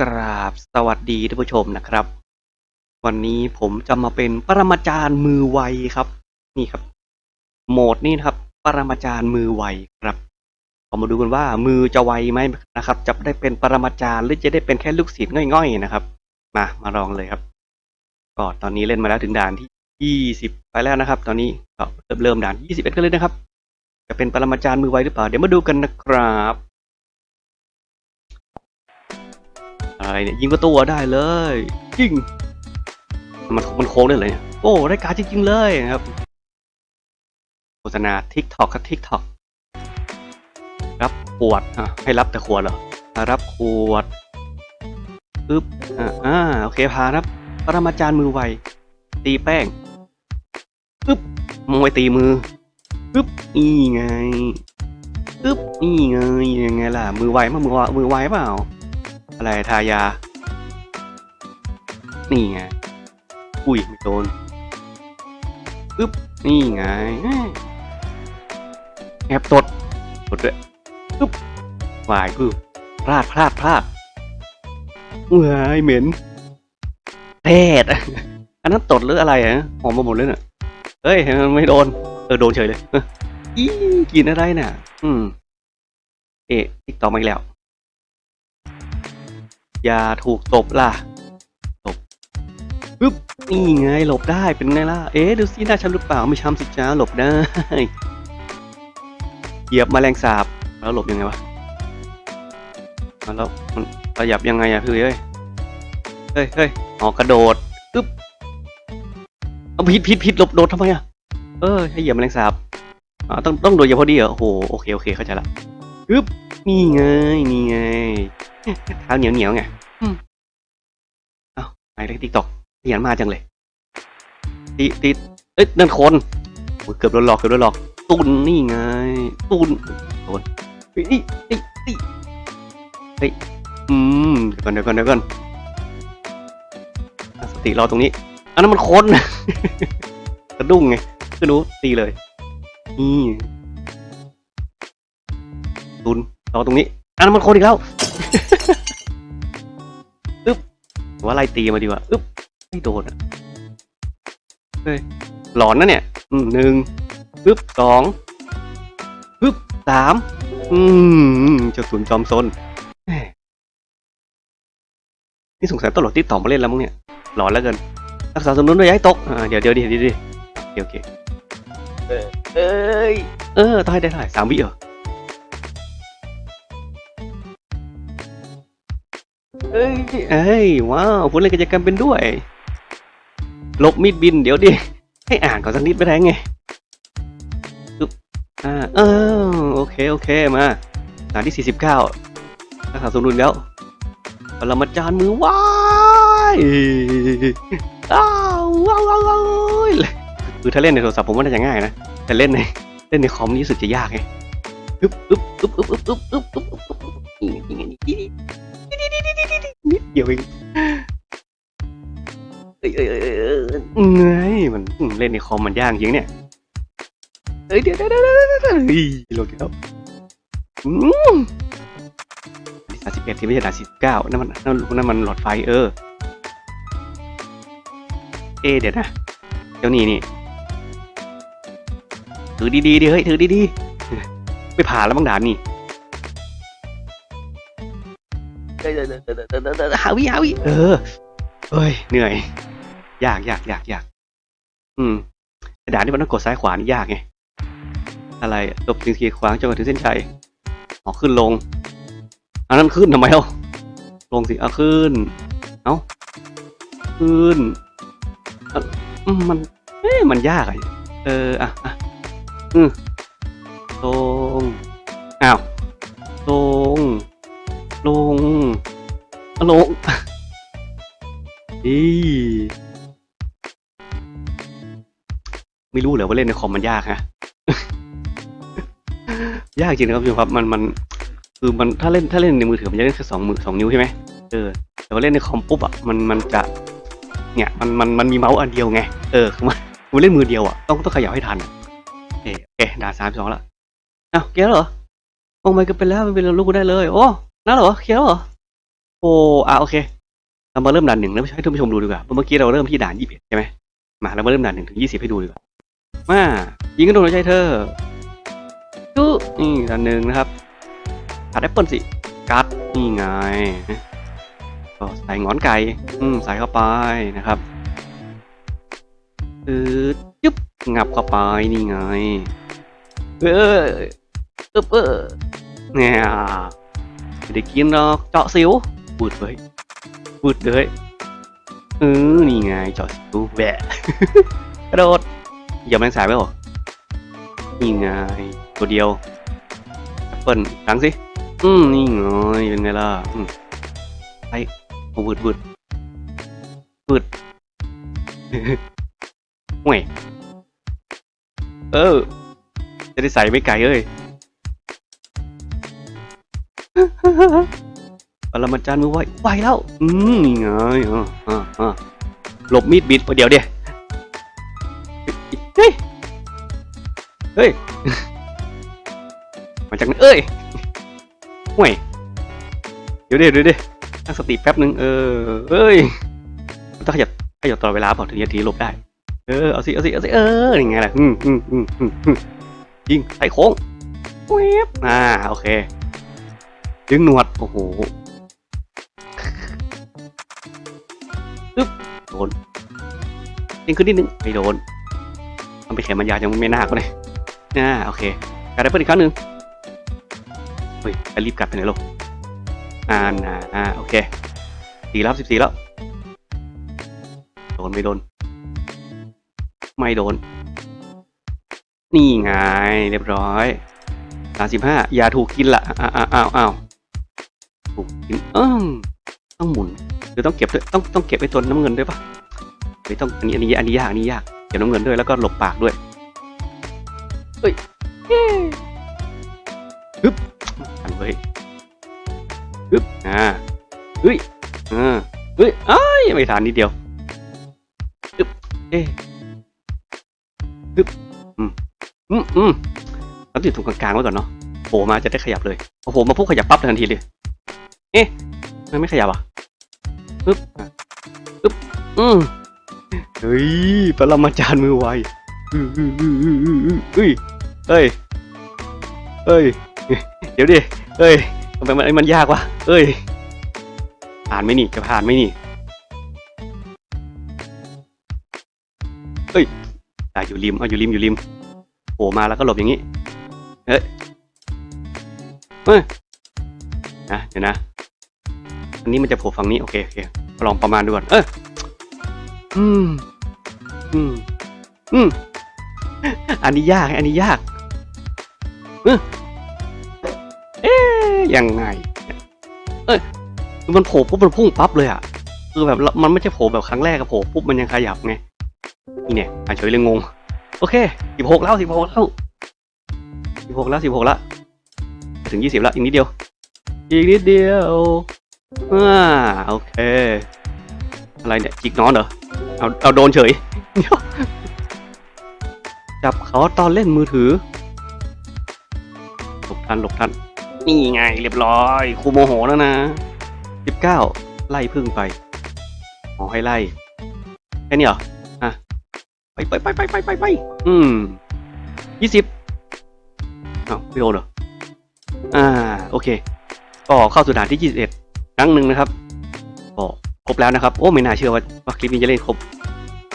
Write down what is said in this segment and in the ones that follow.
กราบสวัสดีท่านผู้ชมนะครับ วันนี้ผมจะมาเป็นปรมาจารย์มือไวครับ นี่ครับ โหมดนี่นะครับ ปรมาจารย์มือไวครับเรามาดูกันว่ามือจะไวไหมนะครับ จะได้เป็นปรมาจารย์หรือจะได้เป็นแค่ลูกศิษย์ง่อยๆนะครับ มามาลองเลยครับก็ตอนนี้เล่นมาแล้วถึงด่านที่ยี่สิบไปแล้วนะครับ ตอนนี้ก็เริ่มเริ่มด่านยี่สิบเอ็ดกันเลยนะครับ จะเป็นปรมาจารย์มือไวหรือเปล่าเดี๋ยวมาดูกันนะครับ อะไรเนี่ยยิงประตูได้เลยยิงมันมันโค้งได้เลยเนี่ยโอ้ได้การจริงๆเลยนะครับโฆษณา TikTok ครับ TikTok รับขวดอะให้รับแต่ขวดเหรอรับขวดปึ๊บอ่าอ่าโอเคพาครับปรมาจารย์มือไวตีแป้งปึ๊บมวยตีมือปึ๊บนี่ไงปึ๊บนี่ไงยังไงล่ะมือไวมากมือวมือไวเปล่า อะไรทายา นี่ไง อุ้ยไม่โดนปึ๊บ นี่ไงแอบตดตดด้วยปึ๊บวายปึ๊บพลาดพลาดพลาดเว้ยเหม็นแทดอันนั้นตดหรืออะไรอะหอมมาหมดเลยเน่ะเฮ้ยมันไม่โดน เออโดนเฉยเลยอีกินอะไรน่ะ อืม เอ๊ะติ๊กต่อมาอีกแล้ว อย่าถูกตบล่ะตบปึ๊บนี่ไงหลบได้เป็นไงล่ะ เอ๊ะดูสิหน้ช้ำหรือเปล่าไม่ช้ำสิจ้าหลบได้เหยียบแมลงสาบแล้วหลบยังไงวะแล้วมันขยับยังไงอะพี่เอ้ยเฮ้ยเฮ้ยออกกระโดดปึ๊บเอาผิดผิดผิดหลบโดดทำไมอะเออให้เหยียบแมลงสาบอ๋อต้องต้องโดดอย่างพอดีเหรอโอ้โหโอเคโอเคเข้าใจละปึ๊บ นี่ไง นี่ไง เท้าเหนียวเหนียวๆไงอืมเอ้าไอ้เล็กติ๊กตอกเหียนมาจังเลยตีตีเอ้ยนั่นคนโอ้ยเกือบโดนหลอกเกือบโดนหลอก ตุนนี่ไง ตุนโดนเฮ้ยนี่นี่นี่เฮ้ยอืมเดี๋ยวก่อนเดี๋ยวก่อนเดี๋ยวก่อนตั้งสติรอตรงนี้ อันนั้นมันคนกระดุ้งไงก็รู้ตีเลยนี่ตุน รอตรงนี้อันนั้นมันคนอีกแล้วอึ๊บว่าไล่ตีมาดีกว่าอึ๊บไม่โดนอะเฮ้ยหลอนนะเนี่ยอืมหนึ่งปึ๊บสองปึ๊บสามอืมเจ้าสุนจอมซนแหม่นี่สงสัยตำรวจติดต่อมาเล่นแล้วมั้งเนี่ยหลอนแล้วเกินรักษาสมดุลด้วยย้ายตกอ่าเดี๋ยวเดี๋ยวดิเดี๋ยวดิโอเคโอเคเออเอ้ยเออต้องให้ได้เท่าไหร่สามวิเหรอ เอ้ยเอ้ยว้าวผู้เล่นกิจกรรมเป็นด้วย ลบมีดบินเดี๋ยวดิ ให้อ่านก่อนสักนิดไม่ได้ไงปึ๊บอ่าเออโอเคโอเคมาด่านที่ 49รักษาสมดุลแล้วปรมาจารย์มือว้ายอ้าวว้าวว้าวว้าวคือถ้าเล่นในโทรศัพท์ผมว่าน่าจะง่ายนะ แต่เล่นในเล่นในคอมนี่รู้สึกจะยากไงอึ๊บอึ๊บอึ๊บอึ๊บอึ๊บอึ๊บอึ๊บอึ๊บ เดียวเองเอ้ยเอ้ยเอ้ยเอ้ยเอ้ยเงยมันเล่นในคอมมันยากจริงเนี่ยเอ้ยเดี๋ยวเดี๋ยวเดี๋ยวเดี๋ยวเดี๋ยวเฮ้ยโหลดแล้วอืมด่านสิบเอ็ดที่ไม่ใช่ด่านสิบเก้านั่นมันนั่นนั่นมันหลอดไฟเออ เอะเดี๋ยวนะเดี๋ยวนี้นี่ถือดีๆดิเฮ้ยถือดีๆไม่ผ่านแล้วบางด่านนี่ หาวิหาวิเออเฮ้ยเหนื่อย ยากยากยากยากอืมแต่ด่านที่มันต้องกดซ้ายขวานี่ยากไงอะไรหลบถึงขีดขวางจนกว่าถึงเส้นชัยออกขึ้นลงอันนั้นขึ้นทำไมเอาลงสิเอาขึ้น เอาขึ้นมมันเอ๊ะมันยากอะเอออะอะอืมตรงอ้าว ลงอีไม่รู้เหรอว่าเล่นในคอมมันยากฮะ ยากจริงนะครับคุณผู้ชมครับ มันมันคือมันถ้าเล่นถ้าเล่นในมือถือมันจะเล่นแค่สองมือสองนิ้วใช่ไหมเออแต่ว่าเล่นในคอมปุ๊บอะมันมันจะเนี่ยมันมันมันมีเมาส์อันเดียวไง เออคือมันมันเล่นมือเดียวอะต้องต้องขยับให้ทันโอเคโอเคด่าสามสองแล้วอ้าวเกลียวเหรอโอ้ไม่ก็เป็นแล้วมันเป็นลูกกูได้เลย โอ้นั่นเหรอเคลียร์แล้วเหรอ โอ้อะโอเค เรามาเริ่มด่านหนึ่งแล้วให้ท่านผู้ชมดูดีกว่า เมื่อกี้เราเริ่มที่ด่านยี่สิบใช่ไหมมาเรามาเริ่มด่านหนึ่งถึงยี่สิบให้ดูดีกว่า มายิงกันโดนใจเธอดูนี่ด่านหนึ่งนะครับตัดแอปเปิลสิ กัด นี่ไง ก็ใส่งอนไก่ อืม ใส่เข้าไปนะครับอืดยุบงับเข้าไป นี่ไงเออเออเออเนี่ยไม่ได้กินหรอก เจาะสิว บูดเลยบูดเลยเออนี่ไงจาะสิวแหวะกระโดดอย่าแมงสายไว้หรอนี่ไงตัวเดียวแอปเปิลรังสิอืมนี่ไงเป็นไงล่ะอืมไปโอ้วืดวืดวืดห่วยเออ จะได้ใส่ไม่ไกลเอ้ย ปรมาจารย์มือไวไวแล้ว อืมนี่ไงอ่าอ่าหลบมีดบิดเดี๋ยวเดี๋ยวเฮ้ย เฮ้ย มาจากไหนเอ้ยห่วยเดี๋ยวเดี๋ยวเดี๋ยวตั้งสติแป๊บนึงเออเอ้ยต้องขยับขยับตลอดเวลาเปล่าถึงจะทีหลบได้ เออ เอาสิ เอาสิ เอาสิ เออยังไงล่ะอืมอืมอืมอืมอืมยิงใส่โค้งเวบอ่า โอเค ดึงหนวด โอ้โห นยิงขึ้นนิดนึงไม่โดนมันไปแขนมันยาวยังไม่น่าก็เลยอ่าโอเคการได้เพิ่มอีกครั้งหนึ่งเฮ้ยจะรีบกลับไปไหนลูกอ่าน่าอ่าโอเคสี่แล้วสิบสี่แล้วโดนไม่โดน ไม่โดน นี่ไงเรียบร้อยสามสิบห้าอย่าถูกกินละอ้าวอ้าวอ้าวถูกกินเอ้มต้องหมุน หรือต้องเก็บด้วยต้องต้องเก็บไว้ตัวน้ำเงินด้วยปะเฮ้ยต้องอันนี้อันนี้อันนี้ยากอันนี้ยากเก็บน้ำเงินด้วยแล้วก็หลบปากด้วยเฮ้ยเย้ฮึบทันเว้ยฮึบอ่าเฮ้ยอ่าเฮ้ยอ้ายไม่ทันนิดเดียวฮึบเอ๊ะอืมอืมแล้วติดถุงกลางๆไว้ก่อนเนาะโผล่มาจะได้ขยับเลยโอ้โหมาปุ๊บขยับปั๊บทันทีเลย เอ๊ะทำไมไม่ขยับอะ ปึ๊บอึ๊บอืมเฮ้ยปรมาจารย์มือไวอืออืออืออืออืออือเฮ้ยเฮ้ยเฮ้ยเดี๋ยวดิเฮ้ยทำไมมันมันยากวะเฮ้ยผ่านไหมนี่จะผ่านไหมนี่อะอยู่ริมเอาอยู่ริมอยู่ริมโผล่มาแล้วก็หลบอย่างนี้เฮ้ยเฮ้ยนะเดี๋ยวนะ อันนี้มันจะโผล่ฝั่งนี้ โอเคโอเคลองประมาณดูก่อนเอออืม อืม อืม อันนี้ยาก อันนี้ยากเออเอ๊ยยังไง เอ้ยมันโผล่ปุ๊บมันพุ่งปั๊บเลยอะ คือแบบมันไม่ใช่โผล่แบบครั้งแรกกับโผล่ปุ๊บมันยังขยับไง นี่เนี่ยอะเฉยเลยงง โอเคสิบหกแล้วสิบหกแล้วสิบหกแล้วสิบหกแล้ว ถึงยี่สิบแล้วอีกนิดเดียว อีกนิดเดียว อ่าโอเค อะไรเนี่ยจิกนอนเหรอ เอาเอาโดนเฉยเดี๋ยวจับเขาตอนเล่นมือถือ หลบทันหลบทัน นี่ไงเรียบร้อยครูโมโหแล้วนะสิบเก้าไล่พึ่งไปอ๋อให้ไล่ แค่นี้เหรอไปไปไปไปไปไปไปอืมยี่สิบอ้าวไม่โดนเหรอ อ่า โอเค ก็เข้าสู่ด่านที่ยี่สิบเอ็ด ครั้งหนึ่งนะครับก็ครบแล้วนะครับ โอ้ไม่น่าเชื่อว่าว่าคลิปนี้จะเล่นครบ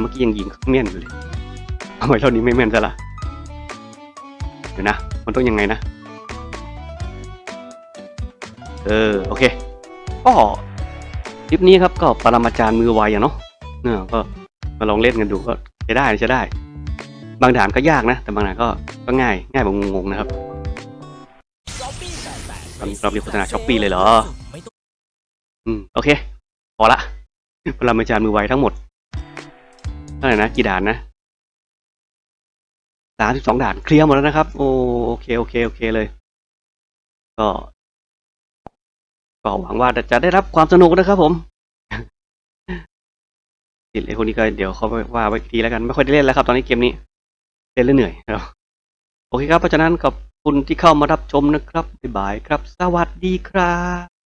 เมื่อกี้ยังยิงเม่นอยู่เลยทำไมเท่านี้ไม่แม่นซะละเดี๋ยวนะ มันต้องยังไงนะ เออ โอเค ก็คลิปนี้ครับก็ปรมาจารย์มือไวอะเนาะเนอะก็มาลองเล่นกันดูก็ใช้ได้ใช้ได้ บางด่านก็ยากนะ แต่บางด่านก็ก็ง่าย ง่ายแบบงงๆนะครับเราเรามีโฆษณาช้อปปี้เลยเหรอ อืม โอเค พอละพลังอาจารย์มือไวทั้งหมดเท่าไหร่นะ กี่ด่านนะสามสิบสองด่าน เคลียร์หมดแล้วนะครับ โอโอเค โอเค โอเคเลย ก็ ก็หวังว่าจะได้รับความสนุกนะครับผมติดไอ้คนนี้ก็เดี๋ยวเขาว่าไว้ทีแล้วกัน ไม่ค่อยได้เล่นแล้วครับ ตอนนี้เกมนี้เล่นแล้วเหนื่อยครับโอเคครับ เพราะฉะนั้นขอบคุณที่เข้ามารับชมนะครับ บ๊ายบายครับ สวัสดีครับ